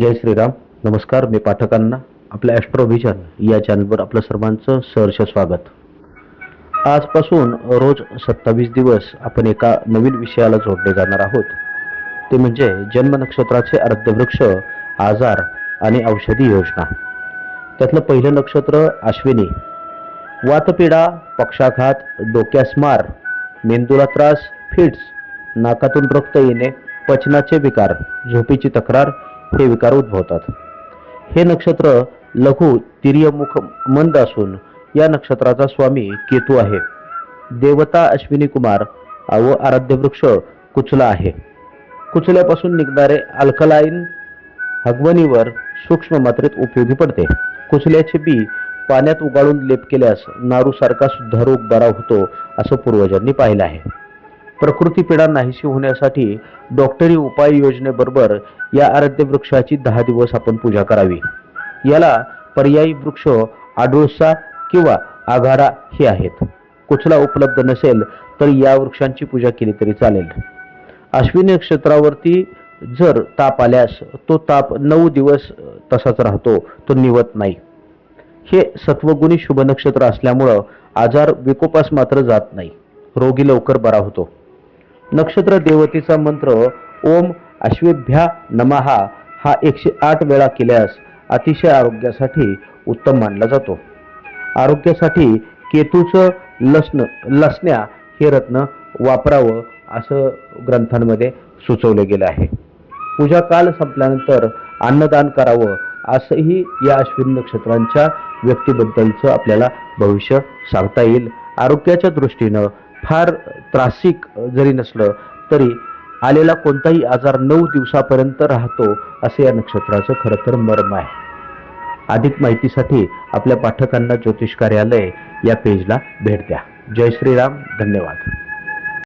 जय श्रीराम. नमस्कार मी पाठकांना. आपल्या ॲस्ट्रोव्हिजन या चॅनलवर आपलं सर्वांचं सहर्ष स्वागत. आजपासून रोज सत्तावीस दिवस आपण एका नवीन विषयाला जोडले जाणार आहोत. ते म्हणजे जन्म नक्षत्राचे अर्धवृक्ष आजार आणि औषधी योजना. त्यातलं पहिलं नक्षत्र अश्विनी. वातपिडा पक्षाघात डोक्यास मार मेंदूला त्रास फिट्स नाकातून रक्त येणे पचनाचे विकार झोपेची तक्रार हे विकार उद्भवतात हे नक्षत्र लघु तिर्यमुख मंद असून या नक्षत्राचा स्वामी केतू आहे. देवता अश्विनी कुमार व आराध्य वृक्ष कुचला आहे. कुचल्यापासून निघणारे अल्कलाईन हगवणीवर सूक्ष्म मात्रेत उपयोगी पडते. कुचल्याचे बी पाण्यात उगाळून लेप केल्यास नारूसारखा सुद्धा रोग बरा होतो असं पूर्वजांनी पाहिलं आहे. प्रकृतीपीडा नाहीशी होण्यासाठी डॉक्टरी उपाय योजनेबरोबर या आराध्य वृक्षाची दहा दिवस आपण पूजा करावी. याला पर्यायी वृक्ष आडुळसा किंवा आघारा हे आहेत. कुचला उपलब्ध नसेल तर या वृक्षांची पूजा केली तरी चालेल. अश्विनी नक्षत्रावरती जर ताप आल्यास तो ताप नऊ दिवस तसाच राहतो तो निवत नाही. हे सत्वगुणी शुभ नक्षत्र असल्यामुळं आजार विकोपास मात्र जात नाही. रोगी लवकर बरा होतो. नक्षत्र देवतेचा मंत्र ओम अश्वेभ्या नमहा हा एकशे आठ वेळा केल्यास अतिशय आरोग्यासाठी उत्तम मानला जातो. आरोग्यासाठी केतूचं लसण लसण्या हे रत्न वापरावं असं ग्रंथांमध्ये सुचवलं गेलं आहे. पूजा काल संपल्यानंतर अन्नदान करावं असंही या अश्विन नक्षत्रांच्या व्यक्तीबद्दलचं आपल्याला भविष्य सांगता येईल. आरोग्याच्या दृष्टीनं फार त्रासिक जरी नसलं तरी आलेला कोणताही आजार नऊ दिवसापर्यंत राहतो असे या नक्षत्राचं खरं तर मर्म आहे. अधिक माहितीसाठी आपल्या पाठकांना ज्योतिष कार्यालय या पेजला भेट द्या. जय श्रीराम धन्यवाद.